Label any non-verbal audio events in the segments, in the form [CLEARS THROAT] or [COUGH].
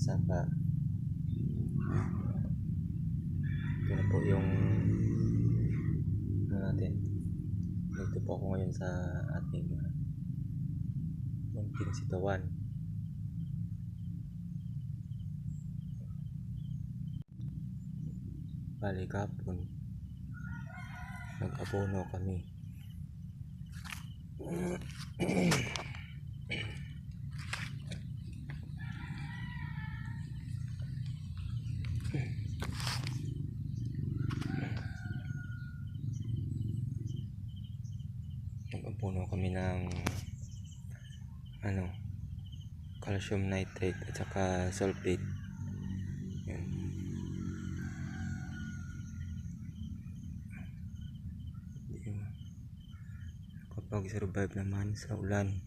saka ito na po yung ano natin? Dito po ako ngayon sa ating uh, sitawan. Bali kapon nag-abono kami nag-abono kami ng ano calcium nitrate at saka sulfate. Yun. kapag survive naman sa ulan.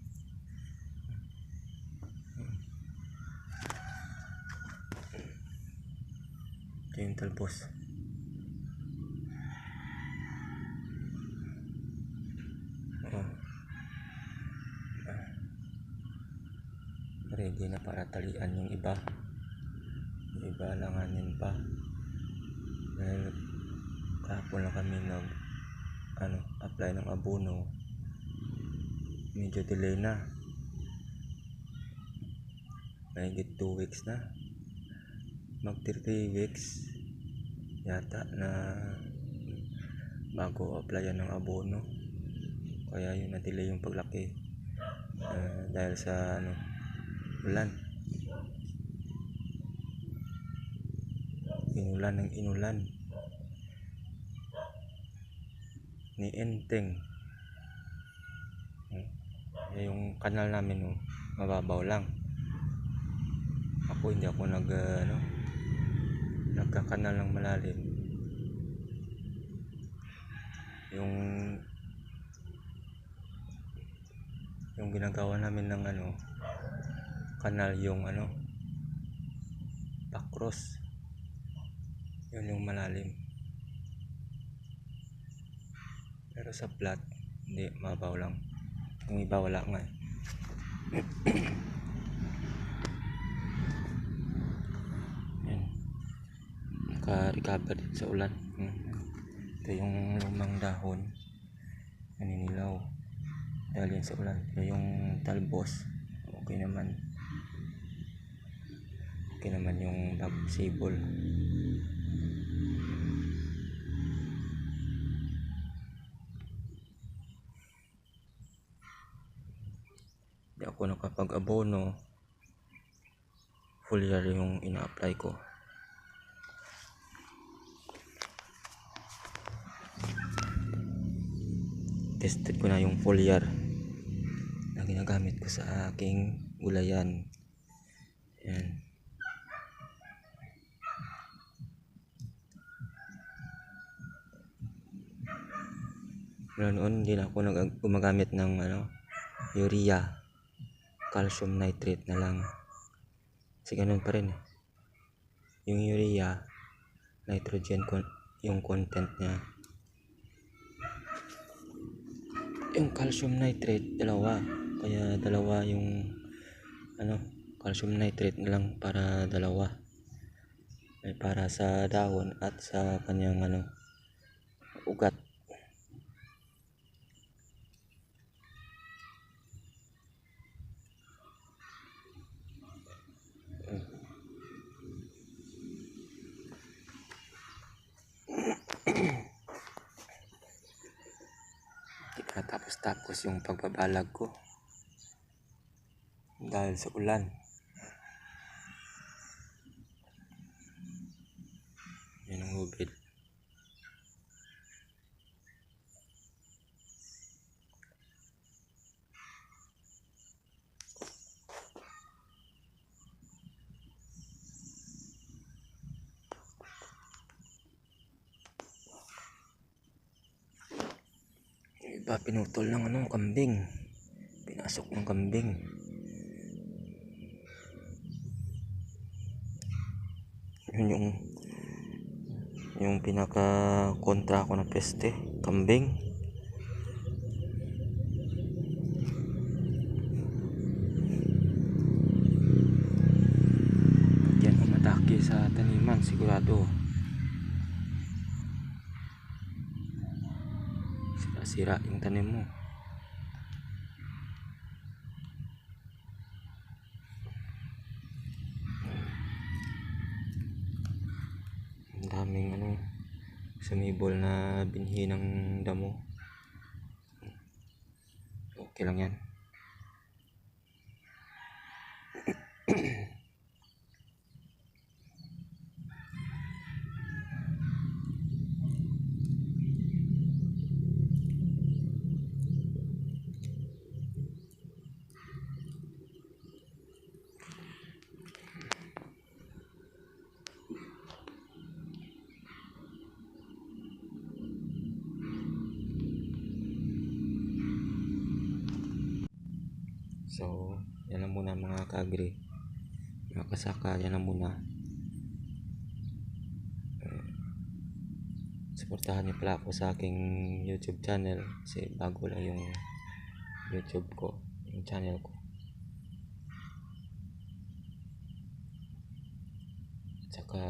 Ito yung talbos ready na para talian yung iba. Yung iba langanin pa. Dahil kahapon lang kami nag ano apply ng abono medyo delay na. Mahigit 2 weeks na. Mag 3 weeks yata na bago applyan ng abono kaya yun na delay yung paglaki. Ah, dahil sa ano ulan inulan ng inulan. Ni Enteng. Eh, yung kanal namin oh, mababaw lang. Ako hindi ako nag ah, ano nagkakanal ng malalim. Yung yung ginagawa namin ng ano kanal yung ano pakros yun yung malalim. Pero sa flat hindi mabaw lang. Yung iba wala nga eh. [CLEARS THROAT] yan. Naka-recover sa ulan. Hmm. ito yung lumang dahon. Naninilaw dahil yan sa ulan. Ito yung talbos. Okay naman okay naman yung sibol hindi ako nakapag-abono. Full year yung ina-apply ko. Tested ko na yung foliar na ginagamit ko sa aking gulayan. Yan Mula noon hindi na ako nag gumagamit ng ano urea calcium nitrate na lang. Kasi ganun pa rin eh. yung urea nitrogen con- yung content niya. Yung calcium nitrate dalawa. Kaya dalawa yung ano calcium nitrate na lang para dalawa. Ay para sa dahon at sa kanyang ano ugat Hindi pa tapos-tapos yung pagbabalag ko. Dahil sa ulan. Yan ang hubid. Iba pinutol ng ano, kambing. Pinasok ng kambing. Yun yung yung pinaka kontra ko na peste, kambing. maigi sa taniman sigurado sira-sira yung tanim mo. Ang daming ano sumibol na binhi ng damo. Okay lang yan So, yan lang muna mga kagri. Mga kasaka, yan lang muna. Eh, Suportahan niyo pala ako sa aking YouTube channel kasi bago lang yung YouTube ko, yung channel ko. At saka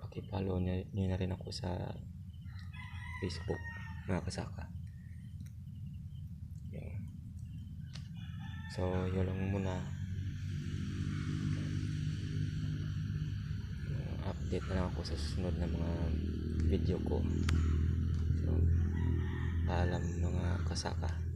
paki-follow niyo, niyo na rin ako sa Facebook, mga kasaka. So, yun lang muna. Update na lang ako sa susunod na mga video ko. So, paalam mga kasaka.